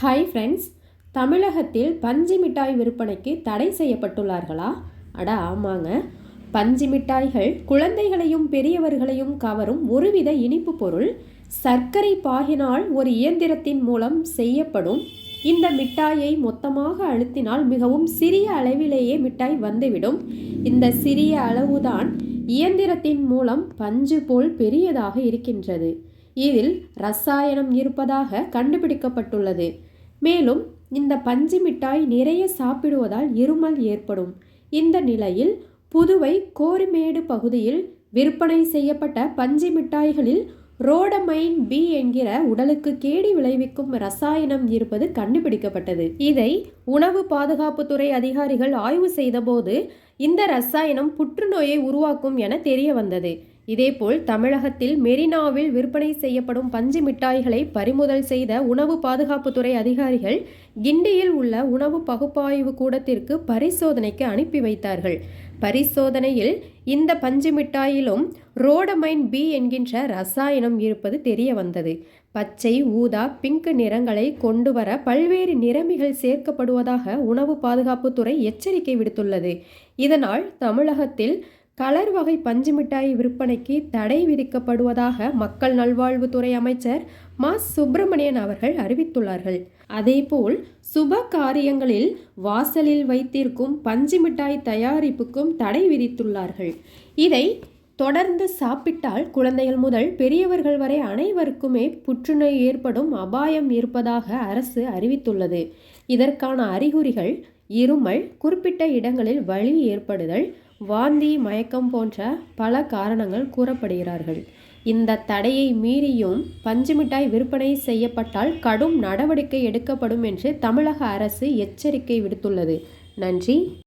Hi friends தமிழகத்தில் பஞ்சு மிட்டாய் விற்பனைக்கு தடை செய்யப்பட்டுள்ளார்களா? அட ஆமாங்க. பஞ்சு மிட்டாய்கள் குழந்தைகளையும் பெரியவர்களையும் கவரும் ஒருவித இனிப்பு பொருள். சர்க்கரை பாகினால் ஒரு இயந்திரத்தின் மூலம் செய்யப்படும். இந்த மிட்டாயை மொத்தமாக அழுத்தினால் மிகவும் சிறிய அளவிலேயே மிட்டாய் வந்துவிடும். இந்த சிறிய அளவுதான் இயந்திரத்தின் மூலம் பஞ்சு போல் பெரியதாக இருக்கின்றது. இதில் ரசாயனம் இருப்பதாக கண்டுபிடிக்கப்பட்டுள்ளது. மேலும் இந்த பஞ்சு மிட்டாய் நிறைய சாப்பிடுவதால் இருமல் ஏற்படும். இந்த நிலையில் புதுவை கோரிமேடு பகுதியில் விற்பனை செய்யப்பட்ட பஞ்சு மிட்டாய்களில் ரோடமைன் பி என்கிற உடலுக்கு கேடி விளைவிக்கும் ரசாயனம் இருப்பது கண்டுபிடிக்கப்பட்டது. இதை உணவு பாதுகாப்புத்துறை அதிகாரிகள் ஆய்வு செய்தபோது இந்த ரசாயனம் புற்றுநோயை உருவாக்கும் என தெரிய வந்தது இதேபோல் தமிழகத்தில் மெரினாவில் விற்பனை செய்யப்படும் பஞ்சு மிட்டாய்களை பறிமுதல் செய்த உணவு பாதுகாப்புத்துறை அதிகாரிகள் கிண்டியில் உள்ள உணவு பகுப்பாய்வு கூடத்திற்கு பரிசோதனைக்கு அனுப்பி வைத்தார்கள். பரிசோதனையில் இந்த பஞ்சு மிட்டாயிலும் ரோடமைன் பி என்கின்ற ரசாயனம் இருப்பது தெரிய வந்தது பச்சை ஊதா பிங்க் நிறங்களை கொண்டு வர பல்வேறு நிறமிகள் சேர்க்கப்படுவதாக உணவு பாதுகாப்புத்துறை எச்சரிக்கை விடுத்துள்ளது. இதனால் தமிழகத்தில் கலர் வகை பஞ்சு மிட்டாய் விற்பனைக்கு தடை விதிக்கப்படுவதாக மக்கள் நல்வாழ்வுத்துறை அமைச்சர் மா. சுப்பிரமணியன் அவர்கள் அறிவித்துள்ளார்கள். அதேபோல் சுப காரியங்களில் வாசலில் வைத்திருக்கும் பஞ்சு மிட்டாய் தயாரிப்புக்கும் தடை விதித்துள்ளார்கள். இதை தொடர்ந்து சாப்பிட்டால் குழந்தைகள் முதல் பெரியவர்கள் வரை அனைவருக்குமே புற்றுநோய் ஏற்படும் அபாயம் இருப்பதாக அரசு அறிவித்துள்ளது. இதற்கான அறிகுறிகள் இருமல் குறிப்பிட்ட இடங்களில் வலி ஏற்படுதல் வாந்தி மயக்கம் போன்ற பல காரணங்கள் கூறப்படுகிறார்கள். இந்த தடையை மீறியும் பஞ்சு மிட்டாய் விற்பனை செய்யப்பட்டால் கடும் நடவடிக்கை எடுக்கப்படும் என்று தமிழக அரசு எச்சரிக்கை விடுத்துள்ளது. நன்றி.